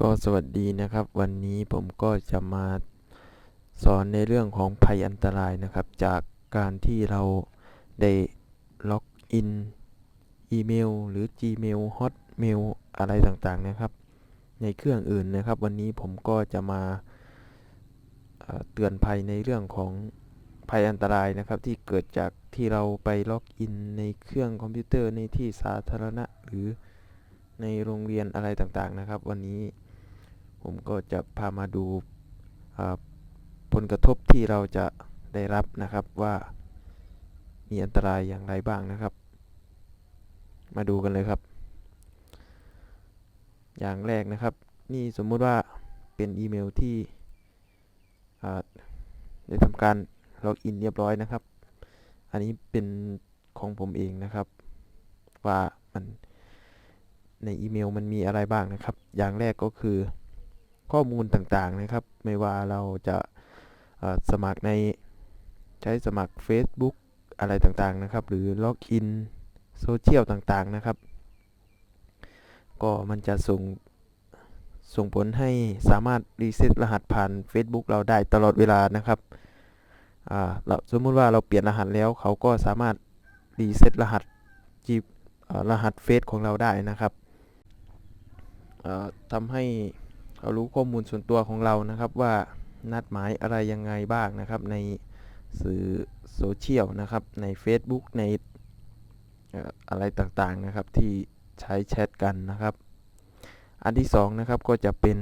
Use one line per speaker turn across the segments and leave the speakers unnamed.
ก็สวัสดีนะครับ วันนี้ผมก็จะมาสอนในเรื่องของภัยอันตรายนะครับ จากการที่เราได้ล็อกอินอีเมลหรือ Gmail Hotmail อะไรต่างๆนะครับ ในเครื่องอื่นนะครับ วันนี้ผมก็จะมาเอ่อเตือนภัยในเรื่องของภัยอันตรายนะครับ ที่เกิดจากที่เราไปล็อกอินในเครื่องคอมพิวเตอร์ในที่สาธารณะหรือในโรงเรียนอะไรต่างๆนะครับ วันนี้ ผมก็จะพามาดูผลกระทบที่เราจะได้รับนะครับว่ามีอันตรายอย่างไรบ้างนะครับ มาดูกันเลยครับ อย่างแรกนะครับ นี่สมมุติว่าเป็นอีเมลที่ได้ทำการล็อกอินเรียบร้อยนะครับ อันนี้เป็นของผมเองนะครับ ว่ามันในอีเมลมันมีอะไรบ้างนะครับ อย่างแรกก็คือ ข้อมูลต่างๆนะครับ ไม่ว่าเราจะสมัครในใช้สมัคร Facebook อะไรต่างๆนะครับ หรือล็อกอินโซเชียลต่างๆนะครับ ก็มันจะส่งส่งผลให้สามารถรีเซ็ตรหัสผ่าน Facebook เราได้ตลอดเวลานะครับเราสมมุติว่าเราเปลี่ยนรหัสแล้วเขาก็สามารถรีเซ็ตรหัสจีบรหัสเฟซของเราได้นะครับทำให้ เรารู้ข้อมูลส่วนตัวของเรานะครับว่านัดหมายอะไรยังไงบ้างนะครับ ในสื่อโซเชียลนะครับ ใน Facebook ในอะไรต่างๆนะครับที่ใช้แชทกันนะครับ อันที่สองนะครับก็จะเป็น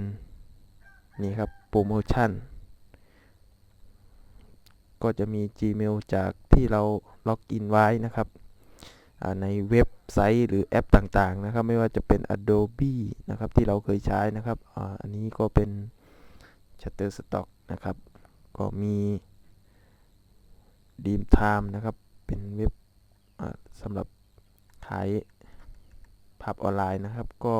นี่ครับโปรโมชั่นก็จะมี Gmail จากที่เราล็อกอินไว้นะครับ ในเว็บไซต์หรือแอปต่างๆนะครับ ไม่ว่าจะเป็น Adobe นะครับที่เราเคยใช้นะครับออันนี้ก็เป็น Shutterstock นะครับ ก็มี Dreamtime นะครับ เป็นเว็บสำหรับขายภาพออนไลน์นะครับ ก็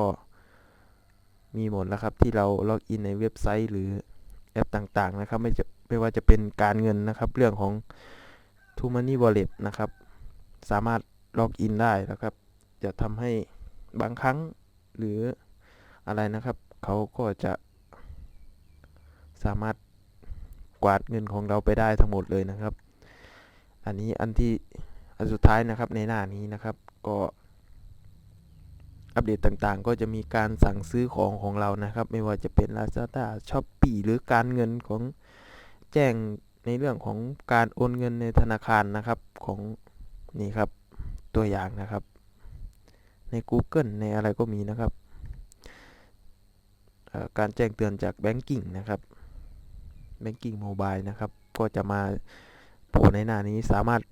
มีหมดแล้วครับที่เราล็อกอินในเว็บไซต์หรือแอปต่างๆนะครับ ไม่จะไม่ว่าจะเป็นการเงินนะครับ เรื่องของ t o Money Wallet นะครับ สามารถ ล็อกอินได้นะครับ จะทำให้บางครั้งหรืออะไรนะครับ เขาก็จะสามารถกวาดเงินของเราไปได้ทั้งหมดเลยนะครับ อันนี้อันที่อันสุดท้ายนะครับในหน้านี้นะครับ ก็อัปเดตต่างๆ ก็จะมีการสั่งซื้อของของเรานะครับ ไม่ว่าจะเป็น Lazada Shopee หรือการเงินของแจ้งในเรื่องของการโอนเงินในธนาคารนะครับของนี่ครับ ตัวอย่างนะครับ ใน Google ในอะไรก็มีนะครับการแจ้งเตือนจาก Banking นะครับ Banking Mobile นะครับ ก็จะมาโผล่ในหน้านี้สามารถ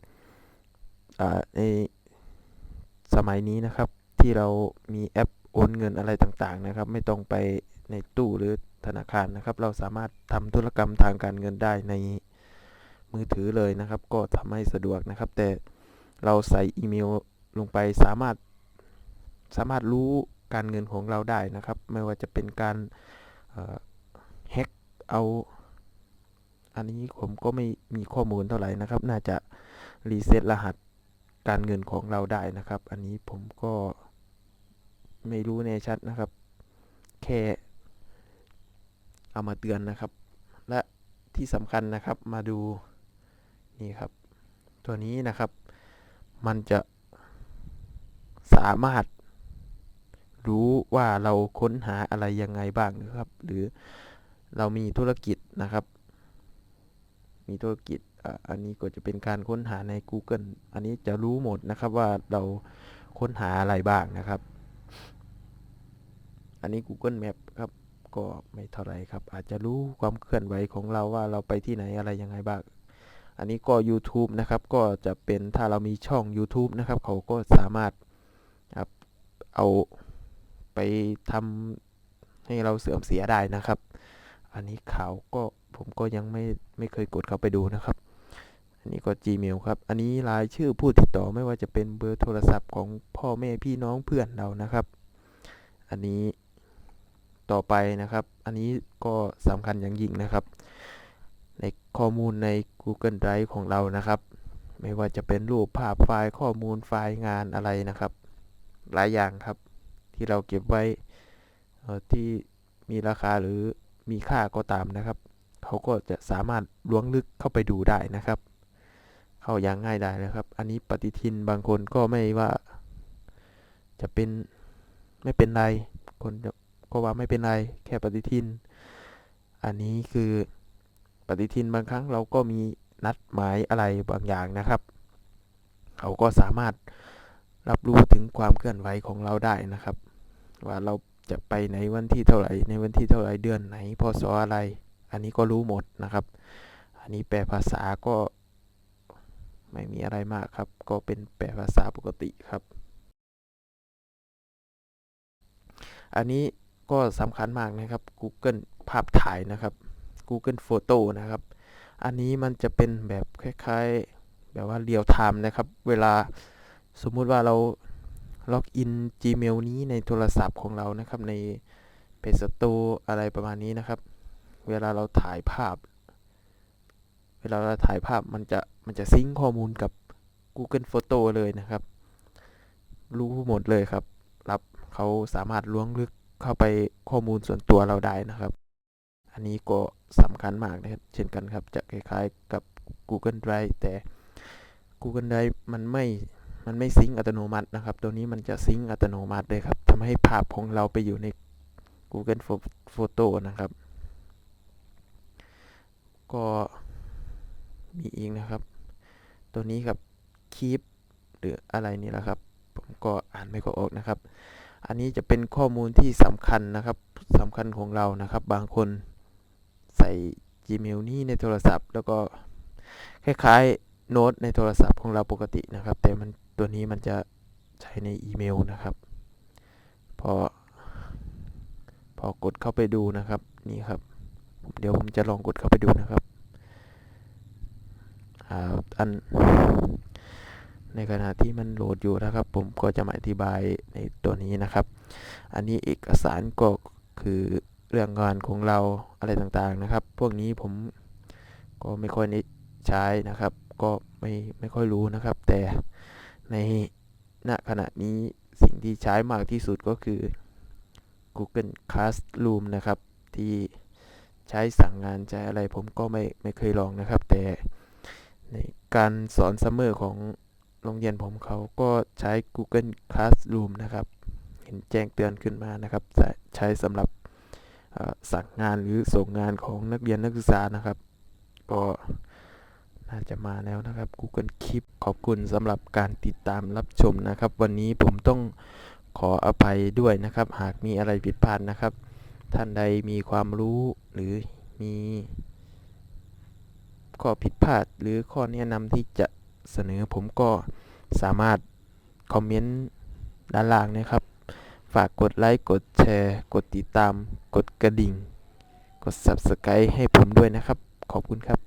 ในสมัยนี้นะครับ ที่เรามีแอปโอนเงินอะไรต่างๆนะครับ ไม่ต้องไปในตู้หรือธนาคารนะครับ เราสามารถทำธุรกรรมทางการเงินได้ในมือถือเลยนะครับ ก็ทำให้สะดวกนะครับ แต่ เราใส่อีเมลลงไปสามารถสามารถรู้การเงินของเราได้นะครับ ไม่ว่าจะเป็นการแฮ็กเอา อันนี้ผมก็ไม่มีข้อมูลเท่าไหร่นะครับ น่าจะรีเซ็ตรหัสการเงินของเราได้นะครับ อันนี้ผมก็ไม่รู้แน่ชัดนะครับ แค่เอามาเตือนนะครับ และที่สำคัญนะครับมาดูนี่ครับ ตัวนี้นะครับ มันจะสามารถรู้ว่าเราค้นหาอะไรยังไงบ้างนะครับ หรือเรามีธุรกิจนะครับ มีธุรกิจอันนี้ก็จะเป็นการค้นหาใน Google อันนี้จะรู้หมดนะครับว่าเราค้นหาอะไรบ้างนะครับ อันนี้ Google Map ครับก็ไม่เท่าไรครับ อาจจะรู้ความเคลื่อนไหวของเราว่าเราไปที่ไหนอะไรยังไงบ้าง อันนี้ก็ YouTube นะครับก็จะเป็นถ้าเรามีช่อง YouTube นะครับ เขาก็สามารถครับเอาไปทำให้เราเสื่อมเสียได้นะครับ อันนี้ข่าวก็ผมก็ยังไม่ไม่เคยกดเข้าไปดูนะครับ อันนี้ก็ Gmail ครับ อันนี้รายชื่อผู้ติดต่อไม่ว่าจะเป็นเบอร์โทรศัพท์ของพ่อแม่พี่น้องเพื่อนเรานะครับ อันนี้ต่อไปนะครับ อันนี้ก็สำคัญอย่างยิ่งนะครับ ข้อมูลใน Google Drive ของเรานะครับ ไม่ว่าจะเป็นรูปภาพไฟล์ข้อมูลไฟล์งานอะไรนะครับ หลายอย่างครับ ที่เราเก็บไว้ที่มีราคาหรือมีค่าก็ตามนะครับ เขาก็จะสามารถล้วงลึกเข้าไปดูได้นะครับ เข้าอย่างง่ายได้นะครับ อันนี้ปฏิทินบางคนก็ไม่ว่า จะเป็นไม่เป็นไร คนก็ว่าไม่เป็นไร แค่ปฏิทิน อันนี้คือ ปฏิทินบางครั้งเราก็มีนัดหมายอะไรบางอย่างนะครับเขาก็สามารถรับรู้ถึงความเคลื่อนไหวของเราได้นะครับ ว่าเราจะไปในวันที่เท่าไหร่ในวันที่เท่าไหร่เดือนไหนพศอะไร อันนี้ก็รู้หมดนะครับ อันนี้แปลภาษาก็ไม่มีอะไรมากครับ ก็เป็นแปลภาษาปกติครับ อันนี้ก็สำคัญมากนะครับ Google ภาพถ่ายนะครับ Google Photo นะครับ อันนี้มันจะเป็นแบบคล้ายๆ แบบว่าเรียลไทม์นะครับ เวลาสมมุติว่าเราล็อกอิน Gmail นี้ในโทรศัพท์ของเรานะครับใน Play Store อะไรประมาณนี้นะครับ เวลาเราถ่ายภาพ เวลาเราถ่ายภาพมันจะมันจะซิงข้อมูลกับ Google Photo เลยนะครับ รู้หมดเลยครับ รับเขาสามารถล้วงลึกเข้าไปข้อมูลส่วนตัวเราได้นะครับ อันนี้ก็ สำคัญมากนะครับ เช่นกันครับ จะคล้ายๆกับ Google Drive แต่ Google Drive มันไม่ มันไม่ซิงค์อัตโนมัตินะครับ ตัวนี้มันจะซิงค์อัตโนมัติเลยครับทำให้ภาพของเราไปอยู่ใน Google Photo นะครับ ก็มีอีกนะครับ ตัวนี้กับ Keep หรืออะไรนี่แหละครับ ผมก็อ่านไม่ก็ออกนะครับ อันนี้จะเป็นข้อมูลที่สำคัญนะครับสำคัญของเรานะครับ บางคน ใส่ Gmail นี้ในโทรศัพท์ แล้วก็คล้ายๆโน้ตในโทรศัพท์ของเราปกตินะครับ แต่มันตัวนี้มันจะใช้ในอีเมลนะครับ พอ พอกดเข้าไปดูนะครับนี่ครับ เดี๋ยวผมจะลองกดเข้าไปดูนะครับอันในขณะที่มันโหลดอยู่นะครับ ผมก็จะมาอธิบายในตัวนี้นะครับ อันนี้เอกสารก็คือ เรื่องงานของเราอะไรต่างๆนะครับ พวกนี้ผมก็ไม่ค่อยใช้นะครับ ก็ไม่ไม่ค่อยรู้นะครับ แต่ในณขณะนี้สิ่งที่ใช้มากที่สุดก็คือ Google Classroom นะครับ ที่ใช้สั่งงานใช้อะไรผมก็ไม่ไม่เคยลองนะครับ แต่ในการสอนซัมเมอร์ของโรงเรียนผมเขาก็ใช้ Google Classroom นะครับ เห็นแจ้งเตือนขึ้นมานะครับ ใช้สำหรับ สั่งงานหรือส่งงานของนักเรียนนักศึกษานะครับ ก็น่าจะมาแล้วนะครับ Google Keep ขอบคุณสำหรับการติดตามรับชมนะครับ วันนี้ผมต้องขออภัยด้วยนะครับ หากมีอะไรผิดพลาดนะครับ ท่านใดมีความรู้หรือมีข้อผิดพลาดหรือข้อแนะนำที่จะเสนอผมก็สามารถคอมเมนต์ด้านล่างนะครับ ฝากกดไลค์ กดแชร์ กดติดตาม กดกระดิ่ง กด Subscribe ให้ผมด้วยนะครับ ขอบคุณครับ